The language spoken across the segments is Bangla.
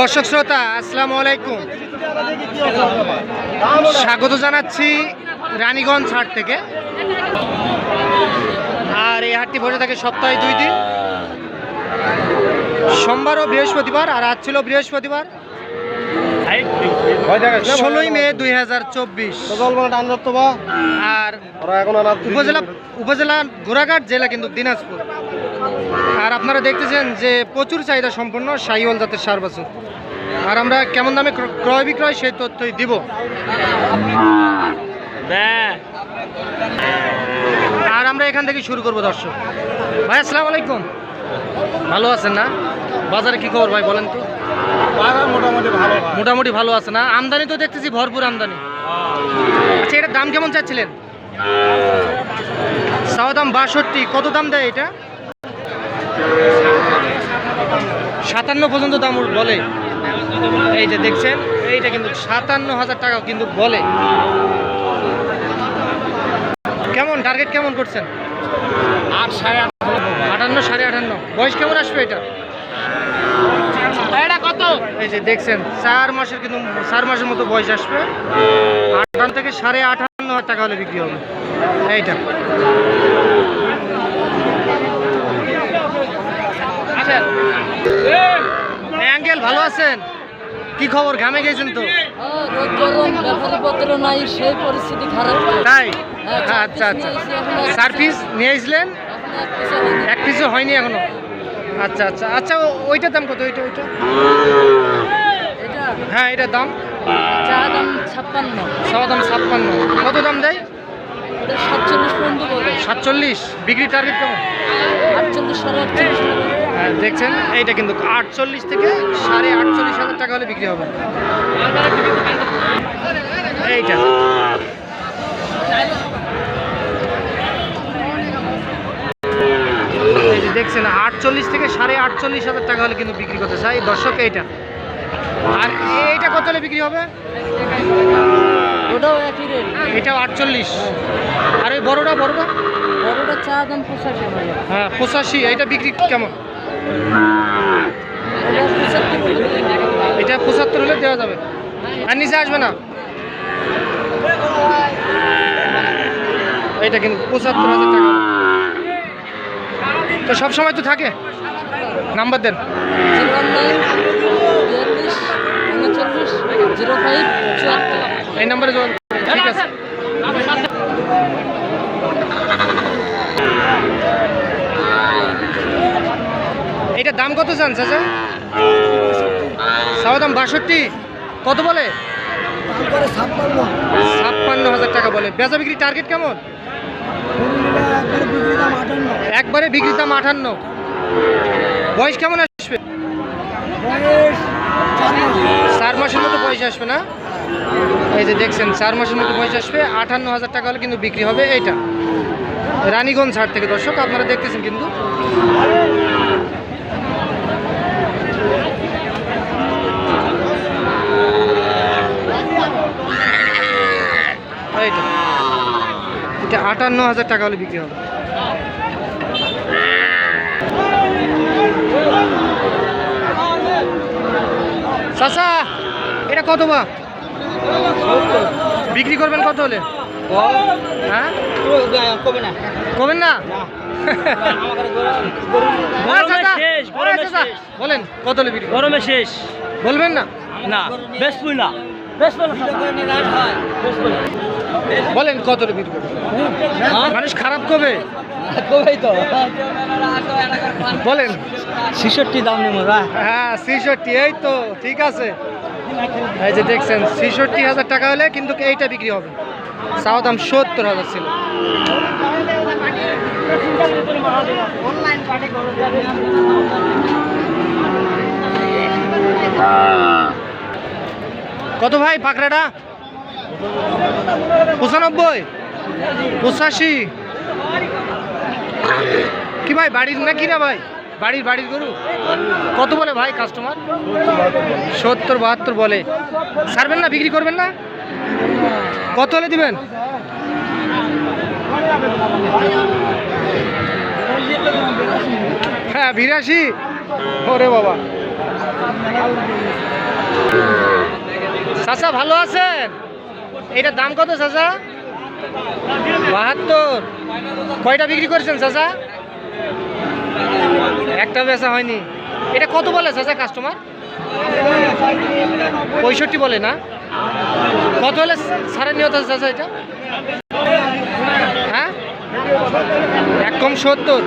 দর্শক শ্রোতা, আসসালামু আলাইকুম। স্বাগত জানাচ্ছি রানীগঞ্জ হাট থেকে। আর এই হাটটি বসে থাকে সপ্তাহে দুই দিন। সোমবার ও বৃহস্পতিবার, আর আজ ছিল বৃহস্পতিবার। ষোলোই মে দুই হাজার চব্বিশ। আর উপজেলা উপজেলা ঘোড়াঘাট জেলা কিন্তু দিনাজপুর। আর আপনারা দেখতেছেন যে প্রচুর চাহিদা সম্পন্ন শাহিওয়াল জাতের সার বাছুর। আর আমরা কেমন দামে ক্র- ক্রয় বিক্রয় সেই তথ্যই দিব। আর আমরা এখান থেকে শুরু করব দর্শক। ভাই আসসালামু আলাইকুম। ভালো আছেন না? বাজারে কি খবর ভাই বলেন তো। মোটামুটি ভালো। মোটামুটি ভালো আছে না? আমদানি তো দেখতেছি ভরপুর আমদানি। আচ্ছা এটার দাম কেমন চাচ্ছিলেন? চাওয়া দাম বাষট্টি কত দাম দেয় এটা? সাতান্ন পর্যন্ত দাম বলে। এই যে দেখছেন এইটা কিন্তু সাতান্ন হাজার টাকা কিন্তু বলে। কেমন টার্গেট কেমন করছেন? আট সাড়ে আট আটান্ন সাড়ে আটান্ন। বয়স কেমন আসবে এটা? এটা কত? এই যে দেখছেন চার মাসের কিন্তু চার মাসের মতো বয়স আসবে। আটান্ন থেকে সাড়ে আটান্ন হাজার টাকা হলে বিক্রি হবে। এইটা। আচ্ছা অ্যাঙ্গেল ভালো আছেন? কি খবর? ঘামে গেছেন তো? তাই? হ্যাঁ, আচ্ছা আচ্ছা। পিস নিয়ে আসলেন? এক পিসও হয়নি এখনও? আচ্ছা আচ্ছা। আচ্ছা ওইটার দাম কত? ওইটা ওইটা? হ্যাঁ এটার দাম? চা দাম ছাপ্পান্ন। সবার দাম ছাপ্পান্ন কত দাম দেয়? সাতচল্লিশ সাতচল্লিশ। বিক্রি টার্গেট কেমন? আটচল্লিশ সাড়ে আটচল্লিশ। বলে। দেখছেন এইটা কিন্তু আটচল্লিশ থেকে সাড়ে আটচল্লিশ হাজার টাকা হলে বিক্রি হবে। এইটা। দেখছেন আটচল্লিশ থেকে সাড়ে আটচল্লিশ হাজার টাকা হলে কিন্তু বিক্রি করতে চাই। দর্শক এইটা। আর এইটা কত হলে বিক্রি হবে? ওটাও একই রেট এটাও আটচল্লিশ। আর ওই বড়টা বড়টা? বড়টা চা দাম পঁচাশি হ্যাঁ পঁচাশি। এইটা বিক্রি কেমন। এটা পঁচাত্তর হলে দেওয়া যাবে। আর নিচে আসবে না। এটা কিন্তু পঁচাত্তর হাজার টাকা। তো সব সময় তো থাকে। নাম্বার দেন। এই নাম্বারে ঠিক আছে। এইটার দাম কত চান, চাচা? চাওয়া দাম বাষট্টি। কত বলে? ছাপ্পান্ন হাজার টাকা বলে। বেচা বিক্রি টার্গেট কেমন? একবারে বিক্রির দাম আটান্ন। বয়স কেমন আসবে? চার মাসের মতো বয়স আসবে না? এই যে দেখছেন, চার মাসের মতো বয়স আসবে। আটান্ন হাজার টাকা হলে কিন্তু বিক্রি হবে এইটা। রানীগঞ্জ হাট থেকে দর্শক, আপনারা দেখতেছেন কিন্তু এইটা এটা আটান্ন হাজার টাকা হলে বিক্রি হবে। চাচা এটা কত বা? বিক্রি করবেন কত হলে? হ্যাঁ? কবে না? কবেন না গরমে চাচা, শেষ, গরমে শেষ। বলেন কত হলে বিক্রি গরমে শেষ। বলবেন না? না বেশ না বেশ বলেন কত বিক্রি করবেন মানুষ খারাপ কবে কবেই তো। বলেন। ছেষট্টি দাম নেব হ্যাঁ ছিষট্টি এই তো ঠিক আছে। এই যে দেখছেন ছিষট্টি হাজার টাকা হলে কিন্তু এইটা বিক্রি হবে। চাওয়া দাম সত্তর হাজার ছিল। কত ভাই পাকড়াটা? পঁচানব্বই, পঁচাশি। কি ভাই, বাড়ির না কি না ভাই? বাড়ির বাড়ির গরু? কত বলে ভাই কাস্টমার সত্তর, বাহাত্তর বলে। ছাড়বেন না, বিক্রি করবেন না? কত হলে দিবেন? হ্যাঁ বিরাশি। ওরে বাবা। চাচা, ভালো আছেন? এটার দাম কত, চাচা? বাহাত্তর। কয়টা বিক্রি করেছেন, চাচা? একটা বেচা হয়নি। এটা কত বলে, চাচা কাস্টমার পঁয়ষট্টি বলে না? কত হলে সাড়ে আছে, চাচা, এটা? হ্যাঁ? এক কম সত্তর।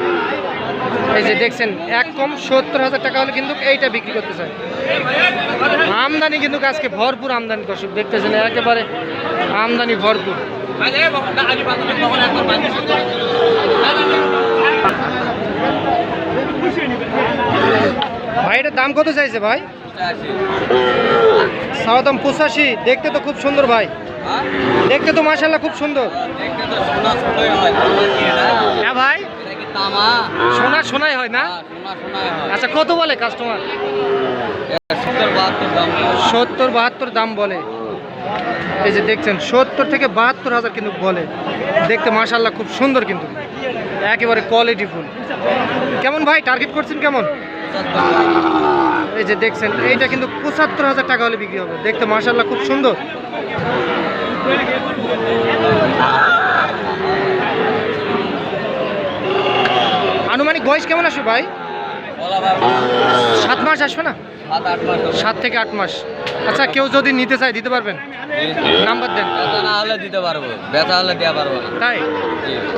এই যে দেখছেন, এক কম সত্তর হাজার টাকা হলে কিন্তু এইটা বিক্রি করতে চায়। আমদানি কিন্তু আজকে ভরপুর আমদানি দর্শক দেখতেছেন একেবারে আমদানি ভরপুর। ভাই এটার দাম কত চাইছে ভাই? সাওয়া দাম পঁচাশি দেখতে তো খুব সুন্দর ভাই। দেখতে তো মাসাল্লাহ খুব সুন্দর। হ্যাঁ ভাই? সোনা সোনাই হয় না? আচ্ছা কত বলে কাস্টমার সত্তর বাহাত্তর দাম বলে। এই যে দেখছেন সত্তর থেকে বাহাত্তর হাজার কিন্তু বলে। দেখতে মাশাল্লাহ খুব সুন্দর কিন্তু। একেবারে কোয়ালিটি ফুল। কেমন ভাই টার্গেট করছেন কেমন? এই যে দেখছেন এইটা কিন্তু পঁচাত্তর হাজার টাকা হলে বিক্রি হবে। দেখতে মাশাল্লাহ খুব সুন্দর। বয়স কেমন আসবে ভাই? সাত মাস আসবে না? সাত থেকে আট মাস। আচ্ছা কেউ যদি নিতে চায় দিতে পারবেন? নাম্বার দেন। না হলে দিতে পারব। বেচা হলে দেওয়া পারব তাই?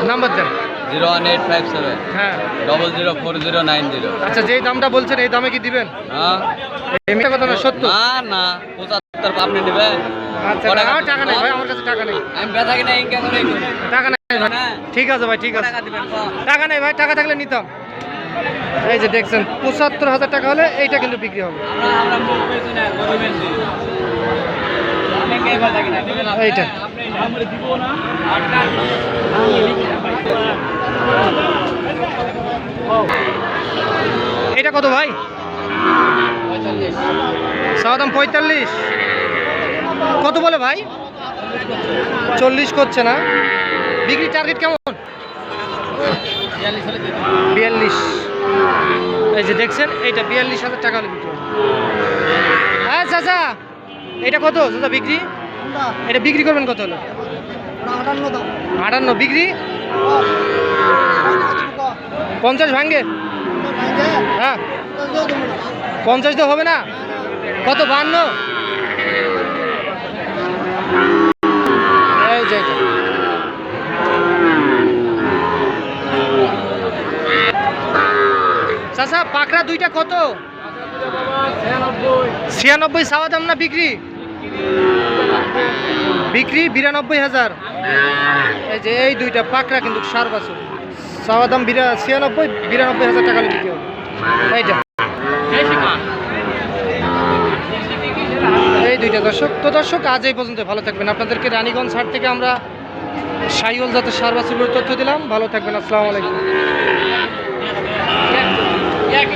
নাম্বার দেন। Zero one eight five seven. হ্যাঁ। Double zero four zero nine zero. আচ্ছা যেই দামটা বলছেন এই দামে কি দিবেন? হ্যাঁ। এমনি কথা না সত্য? না না। পঁচাত্তর আপনি আচ্ছা টাকা নেই ভাই আমার কাছে টাকা নেই। আমি বেচা কিনা ইনকাম করে টাকা নেই ভাই। হ্যাঁ। ঠিক আছে ভাই ঠিক আছে। টাকা নেই ভাই টাকা থাকলে নিতাম। এই যে দেখছেন, পঁচাত্তর হাজার টাকা হলে এইটা কিন্তু বিক্রি হবে? এইটা। এটা কত ভাই? সাদাম পঁয়তাল্লিশ। কত বলে ভাই? চল্লিশ করছে না। বিক্রি টার্গেট কেমন? বিয়াল্লিশ। এই যে দেখছেন, এইটা বিয়াল্লিশ হাজার টাকা হলে বিক্রি। হ্যাঁ চাচা এটা কত? চাচা, বিক্রি? এটা বিক্রি করবেন কত হলো? আটান্ন বিক্রি? পঞ্চাশ ভাঙ্গে হ্যাঁ। পঞ্চাশ তো হবে না? কত বান্ন এই যে এটা। চাচা, পাকড়া দুইটা কত? ছিয়ানব্বই চাওয়া দাম না বিক্রি? বিক্রি বিরানব্বই হাজার। এই যে এই দুইটা পাকড়া কিন্তু সার বছর। চাওয়া দাম বিরা ছিয়ানব্বই, বিরানব্বই হাজার টাকা বিক্রি হবে এইটা এই দুইটা দর্শক। তো দর্শক, আজ এই পর্যন্ত ভালো থাকবেন। আপনাদেরকে রানীগঞ্জ হাট থেকে আমরা সাইওল জাতের সার বাছুরগুলোর তথ্য দিলাম। ভালো থাকবেন। আসসালামু আলাইকুম।